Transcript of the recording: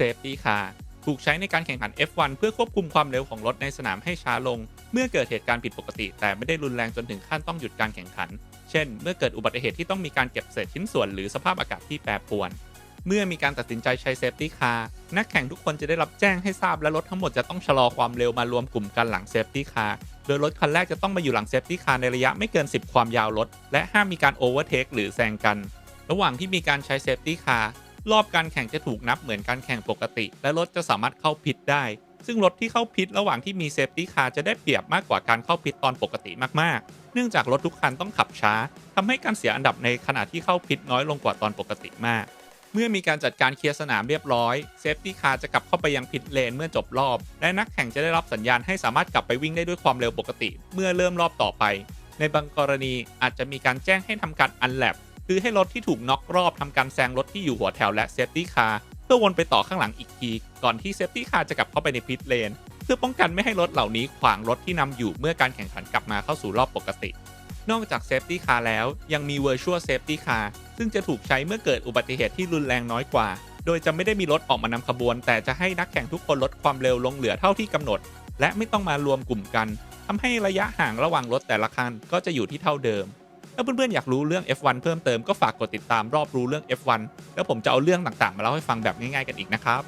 Safety Car ถูกใช้ในการแข่งขัน F1 เพื่อควบคุมความเร็วของรถในสนามให้ช้าลง เมื่อเกิดเหตุการณ์ผิดปกติ แต่ไม่ได้รุนแรงจนถึงขั้นต้องหยุดการแข่งขัน เช่น เมื่อเกิดอุบัติเหตุที่ต้องมีการเก็บเศษชิ้นส่วนหรือสภาพอากาศที่แปรปรวน เมื่อมีการตัดสินใจใช้ Safety Car นักแข่งทุกคนจะได้รับแจ้งให้ทราบและรถทั้งหมดจะต้องชะลอความเร็วมารวมกลุ่มกันหลัง Safety Car โดยรถคันแรกจะต้องมาอยู่หลัง Safety Car ในระยะไม่เกิน 10 ความยาวรถและห้ามมีการ Overtake หรือแซงกัน ระหว่างที่มีการใช้ Safety Car รอบการแข่งจะถูกนับเหมือนการแข่งปกติ และรถจะสามารถเข้าพิทได้ ซึ่งรถที่เข้าพิทระหว่างที่มี Safety Car จะได้เปรียบมากกว่าการเข้าพิทตอนปกติมากๆ เนื่องจากรถทุกคันต้องขับช้าทำให้การเสียอันดับในขณะที่เข้าพิทน้อยลงกว่าตอนปกติมาก เมื่อมีการจัดการเคลียร์สนามเรียบร้อยเซฟตี้คาร์จะกลับเข้าไปยังพิทเลนเมื่อจบรอบ และนักแข่งจะได้รับสัญญาณให้สามารถกลับไปวิ่งได้ด้วยความเร็วปกติ เมื่อเริ่มรอบต่อไป ในบางกรณีอาจจะมีการแจ้งให้ทำการอันแลบ คือให้รถที่ถูกน็อกรอบทำการแซงรถที่อยู่หัวแถวและเซฟตี้คาร์เพื่อวนไปต่อข้างหลังอีกที ก่อนที่เซฟตี้คาร์จะกลับเข้าไปในพิทเลน เพื่อป้องกันไม่ให้รถเหล่านี้ขวางรถที่นำอยู่เมื่อการแข่งขันกลับมาเข้าสู่รอบปกติ นอกจาก Safety Car แล้วยังมี Virtual Safety Car ซึ่งจะถูกใช้เมื่อเกิดอุบัติเหตุที่รุนแรงน้อยกว่า โดยจะไม่ได้มีรถออกมานำขบวน แต่จะให้นักแข่งทุกคนลดความเร็วลงเหลือเท่าที่กำหนด และไม่ต้องมารวมกลุ่มกันทำให้ระยะห่างระหว่างรถแต่ละคันก็จะอยู่ที่เท่าเดิม ถ้าเพื่อนๆอยากรู้เรื่อง F1 เพิ่มเติมก็ฝากกดติดตามรอบรู้เรื่อง F1 แล้วผมจะเอาเรื่องต่างๆ มาเล่าให้ฟังแบบง่ายๆกันอีกนะครับ